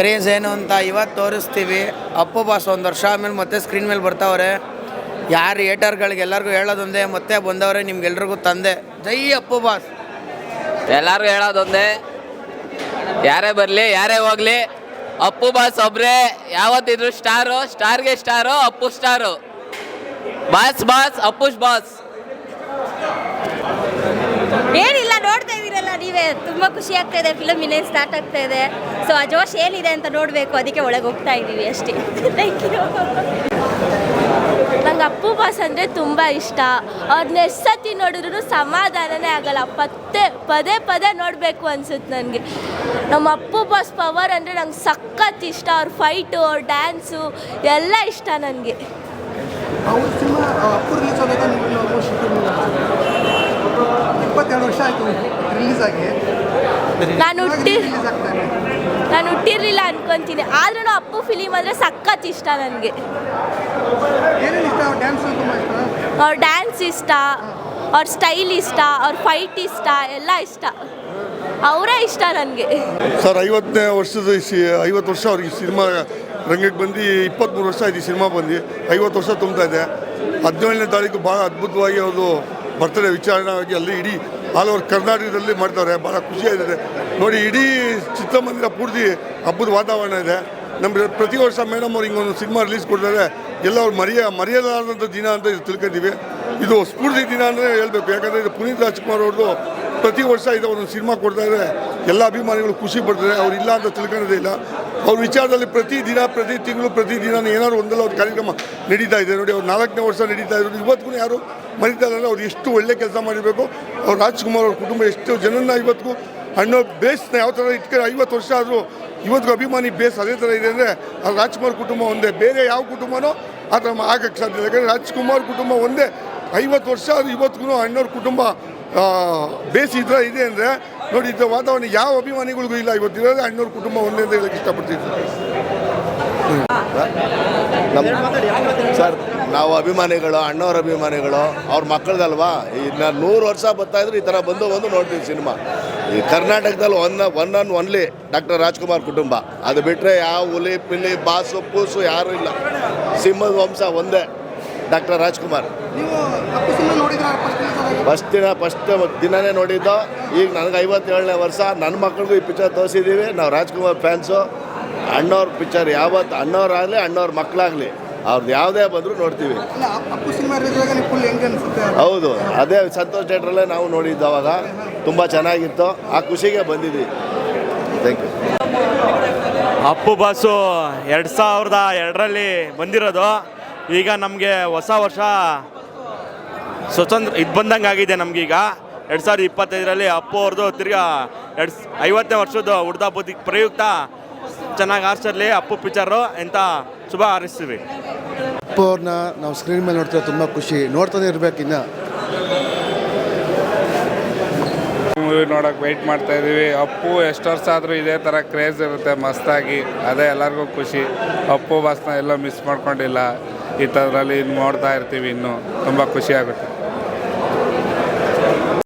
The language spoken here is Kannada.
ಕ್ರೇಜ್ ಏನು ಅಂತ ಇವತ್ತು ತೋರಿಸ್ತೀವಿ. ಅಪ್ಪು ಬಾಸ್ ಒಂದು ವರ್ಷ ಆಮೇಲೆ ಮತ್ತೆ ಸ್ಕ್ರೀನ್ ಮೇಲೆ ಬರ್ತಾವ್ರೆ. ಯಾರು ಏಟರ್ಗಳಿಗೆ ಎಲ್ಲರಿಗೂ ಹೇಳೋದೊಂದೇ ಮತ್ತೆ ಬಂದವರೇ ನಿಮ್ಗೆಲ್ರಿಗೂ ತಂದೆ. ಜೈ ಅಪ್ಪು ಬಾಸ್. ಎಲ್ಲರಿಗೂ ಹೇಳೋದೊಂದೇ. ಯಾರೇ ಬರಲಿ ಯಾರೇ ಹೋಗಲಿ ಅಪ್ಪು ಬಾಸ್ ಒಬ್ರೆ ಯಾವತ್ತಿದ್ರು star ಸ್ಟಾರ್ಗೆ star Appu star. Boss boss ಅಪ್ಪುಸ್ boss. ಏನಿಲ್ಲ ನೋಡ್ತಾ ಇದೀರಲ್ಲ ನೀವೇ ತುಂಬ ಖುಷಿ ಆಗ್ತಾ ಇದೆ. ಫಿಲಮ್ ಇನ್ನೇನು ಸ್ಟಾರ್ಟ್ ಆಗ್ತಾ ಇದೆ. ಸೊ ಆ ಜೋಶ್ ಏನಿದೆ ಅಂತ ನೋಡಬೇಕು. ಅದಕ್ಕೆ ಒಳಗೆ ಹೋಗ್ತಾ ಇದ್ದೀವಿ ಅಷ್ಟೇ. ಥ್ಯಾಂಕ್ ಯು ನಂಗೆ ಅಪ್ಪು ಬಾಸ್ ಅಂದರೆ ತುಂಬ ಇಷ್ಟ. ಅವ್ರನ್ನ ಎಷ್ಟು ನೋಡಿದ್ರು ಸಮಾಧಾನನೇ ಆಗಲ್ಲ. ಪತ್ತೆ, ಪದೇ ಪದೇ ನೋಡಬೇಕು ಅನ್ಸುತ್ತೆ ನನಗೆ. ನಮ್ಮ ಅಪ್ಪು ಬಾಸ್ ಪವರ್ ಅಂದರೆ ನಂಗೆ ಸಖತ್ ಇಷ್ಟ. ಅವ್ರ ಫೈಟು ಅವ್ರ ಡ್ಯಾನ್ಸು ಎಲ್ಲ ಇಷ್ಟ ನನಗೆ. ಅವ್ರ ಇಪ್ಪತ್ತೆರಡು ವರ್ಷ ಆಯಿತು ರಿಲೀಸ್ ಆಗಿ. ನಾನು ಹುಟ್ಟಿ ನಾನು ಹುಟ್ಟಿರಲಿಲ್ಲ ಅನ್ಕೊಂತೀನಿ. ಆದ್ರೂ ಅಪ್ಪು ಫಿಲಿಮ್ ಅಂದರೆ ಸಖತ್ ಇಷ್ಟ ನನಗೆ. ಏನೇನು ಇಷ್ಟ? ಡ್ಯಾನ್ಸ್ ತುಂಬ ಇಷ್ಟ? ಅವ್ರ ಡ್ಯಾನ್ಸ್ ಇಷ್ಟ ಅವ್ರ ಸ್ಟೈಲ್ ಇಷ್ಟ ಅವ್ರ ಫೈಟ್ ಇಷ್ಟ ಎಲ್ಲ ಇಷ್ಟ. ಅವರೇ ಇಷ್ಟ ನನಗೆ. ಸರ್ ಐವತ್ತನೇ ವರ್ಷದ ಐವತ್ತು ವರ್ಷ ಅವ್ರಿಗೆ ಸಿನಿಮಾ ರಂಗಕ್ಕೆ ಬಂದು ಇಪ್ಪತ್ತ್ಮೂರು ವರ್ಷ ಆಯ್ತು ಈ ಸಿನಿಮಾ ಬಂದು. ಐವತ್ತು ವರ್ಷ ತುಂಬ್ತಾ ಇದೆ. ಹದಿನೇಳನೇ ತಾರೀಕು ಭಾಳ ಅದ್ಭುತವಾಗಿ ಅವರು ಬರ್ತಡೇ ವಿಚಾರಣೆಯಾಗಿ ಅಲ್ಲಿ ಇಡೀ ಆಲ್ ಓವರ್ ಕರ್ನಾಟಕದಲ್ಲಿ ಮಾಡ್ತಾರೆ. ಭಾಳ ಖುಷಿಯಾಗಿದೆ ನೋಡಿ, ಇಡೀ ಚಿತ್ರಮಂದಿರ ಪೂರ್ತಿ ಹಬ್ಬದ ವಾತಾವರಣ ಇದೆ. ನಮ್ಮ ಪ್ರತಿ ವರ್ಷ ಮೇಡಮ್ ಅವ್ರು ಹಿಂಗೊಂದು ಸಿನಿಮಾ ರಿಲೀಸ್ ಕೊಡ್ತಾರೆ. ಎಲ್ಲ ಅವ್ರು ಮರೆಯ, ಮರೆಯಲಾರದಂಥ ದಿನ ಅಂತ ಇದು ತಿಳ್ಕೊತೀವಿ ಇದು ಸ್ಫೂರ್ತಿ ದಿನ ಅಂದರೆ ಹೇಳ್ಬೇಕು. ಯಾಕಂದರೆ ಇದು ಪುನೀತ್ ರಾಜ್ಕುಮಾರ್ ಅವ್ರದ್ದು ಪ್ರತಿ ವರ್ಷ ಇದು ಒಂದು ಸಿನಿಮಾ ಕೊಡ್ತಾ ಇದ್ದಾರೆ. ಎಲ್ಲ ಅಭಿಮಾನಿಗಳು ಖುಷಿ ಪಡ್ತಾರೆ. ಅವ್ರು ಇಲ್ಲ ಅಂತ ತಿಳ್ಕೊಳ್ಳೋದೇ ಇಲ್ಲ. ಅವ್ರ ವಿಚಾರದಲ್ಲಿ ಪ್ರತಿ ದಿನ, ಪ್ರತಿ ತಿಂಗಳು, ಪ್ರತಿ ದಿನ ಏನಾದ್ರು ಒಂದಲ್ಲ ಒಂದು ಕಾರ್ಯಕ್ರಮ ನಡೀತಾ ಇದೆ. ನೋಡಿ, ಅವ್ರು ನಾಲ್ಕನೇ ವರ್ಷ ನಡೀತಾ ಇದ್ರು ಇವತ್ತಿಗೂ ಯಾರು ಮರಿತಾ ಇಲ್ಲ ಅವ್ರು ಎಷ್ಟು ಒಳ್ಳೆ ಕೆಲಸ ಮಾಡಬೇಕು ಅವ್ರು ರಾಜ್ಕುಮಾರ್ ಅವ್ರ ಕುಟುಂಬ ಎಷ್ಟು ಜನನ್ನ ಇವತ್ತಿಗೂ ಅಣ್ಣೋ ಬೇಸ್ನ ಯಾವ ಥರ ಇಟ್ಕೊಂಡು ಐವತ್ತು ವರ್ಷ ಆದರೂ ಇವತ್ತಿಗೂ ಅಭಿಮಾನಿ ಬೇಸ್ ಅದೇ ಥರ ಇದೆ ಅಂದರೆ ಆ ರಾಜ್ಕುಮಾರ್ ಕುಟುಂಬ ಒಂದೇ, ಬೇರೆ ಯಾವ ಕುಟುಂಬನೋ ಆ ಥರ ಆಗಕ್ಕೆ ಸಾಧ್ಯ ಇಲ್ಲ. ಯಾಕಂದರೆ ರಾಜ್ಕುಮಾರ್ ಕುಟುಂಬ ಒಂದೇ, ಐವತ್ತು ವರ್ಷ ಆದರೂ ಇವತ್ತಿಗೂ ಅಣ್ಣವ್ರ ಕುಟುಂಬ ಬೇಸ್ ಈ ಇದೆ ಅಂದರೆ ನೋಡಿ ಇದ್ದ ವಾತಾವರಣ ಯಾವ ಅಭಿಮಾನಿಗಳಿಗೂ ಇಲ್ಲ. ಇವತ್ತಿರೋದೇ ಅಣ್ಣವ್ರ ಕುಟುಂಬ ಒಂದೇ ಅಂತ ಹೇಳಕ್ಕೆ ಇಷ್ಟಪಡ್ತಿದ್ದೆ ನಮ್ಮ ಸರ್ ನಾವು ಅಭಿಮಾನಿಗಳು ಅಣ್ಣವ್ರ ಅಭಿಮಾನಿಗಳು ಅವ್ರ ಮಕ್ಕಳದಲ್ವಾ? ಇನ್ನು ನೂರು ವರ್ಷ ಬರ್ತಾ ಇದ್ರೆ ಈ ಥರ ಬಂದು ಬಂದು ನೋಡ್ತೀವಿ ಸಿನಿಮಾ. ಈ ಕರ್ನಾಟಕದಲ್ಲಿ one one and only doctor Rajkumar ಕುಟುಂಬ. ಅದು ಬಿಟ್ಟರೆ ಯಾವ ಹುಲಿ ಪಿಲಿ ಬಾಸು ಪೂಸು ಯಾರೂ ಇಲ್ಲ. ಸಿಂಹದ ವಂಶ ಒಂದೇ ಡಾಕ್ಟರ್ ರಾಜ್ಕುಮಾರ್. ಫಸ್ಟ್ ದಿನ ಫಸ್ಟ್ ದಿನನೇ ನೋಡಿದ್ದು. ಈಗ ನನಗೆ ಐವತ್ತೇಳನೇ ವರ್ಷ. ನನ್ನ ಮಕ್ಕಳಿಗೂ ಈ ಪಿಕ್ಚರ್ ತೋರಿಸಿದ್ದೀವಿ. ನಾವು ರಾಜ್ಕುಮಾರ್ ಫ್ಯಾನ್ಸು ಅಣ್ಣವ್ರ ಪಿಕ್ಚರ್ ಯಾವತ್ತು ಅಣ್ಣವ್ರಾಗಲಿ ಅಣ್ಣವ್ರ ಮಕ್ಕಳಾಗಲಿ ಅವ್ರದ್ದು ಯಾವುದೇ ಬಂದರೂ ನೋಡ್ತೀವಿ. ಹೌದು ಅದೇ ಸಂತೋಷ್ ಥಿಯೇಟ್ರಲ್ಲೇ ನಾವು ನೋಡಿದ್ದು ಅವಾಗ ತುಂಬ ಚೆನ್ನಾಗಿತ್ತು. ಆ ಖುಷಿಗೆ ಬಂದಿದ್ವಿ. ಥ್ಯಾಂಕ್ ಯು ಅಪ್ಪು ಬಾಸು ಎರಡು ಸಾವಿರದ ಎರಡರಲ್ಲಿ ಬಂದಿರೋದು. ಈಗ ನಮಗೆ ಹೊಸ ವರ್ಷ ಸ್ವತಂತ್ರ ಇದು ಬಂದಂಗೆ ಆಗಿದೆ ನಮಗೀಗ. ಎರಡು ಸಾವಿರದ ಇಪ್ಪತ್ತೈದರಲ್ಲಿ ಅಪ್ಪು ಅವ್ರದ್ದು ತಿರ್ಗಾ ಎರಡು ಐವತ್ತನೇ ವರ್ಷದ ಹುಡ್ದ ಬುದ್ಧಿ ಪ್ರಯುಕ್ತ ಚೆನ್ನಾಗಿ ಆರಿಸಲಿ ಅಪ್ಪು ಪಿಚ್ಚರು ಎಂತ ಶುಭ ಹಾರೈಸ್ತೀವಿ. ಅಪ್ಪು ಅವ್ರನ್ನ ನಾವು ಸ್ಕ್ರೀನ್ ಮೇಲೆ ನೋಡ್ತೀವಿ ತುಂಬ ಖುಷಿ. ನೋಡ್ತಾನೆ ಇರ್ಬೇಕು ಇನ್ನು. ಮೂವಿ ನೋಡೋಕೆ ವೆಯ್ಟ್ ಮಾಡ್ತಾ ಇದ್ದೀವಿ ಅಪ್ಪು ಎಷ್ಟು ವರ್ಷ ಆದರೂ ಇದೇ ಥರ ಕ್ರೇಜ್ ಇರುತ್ತೆ ಮಸ್ತಾಗಿ. ಅದೇ ಎಲ್ಲರಿಗೂ ಖುಷಿ. ಅಪ್ಪು ಬಸ್ನ ಎಲ್ಲೋ ಮಿಸ್ ಮಾಡ್ಕೊಂಡಿಲ್ಲ. ಈ ಥರದಲ್ಲಿ ಇನ್ನು ನೋಡ್ತಾ ಇರ್ತೀವಿ ಇನ್ನೂ. ತುಂಬ ಖುಷಿ ಆಗುತ್ತೆ.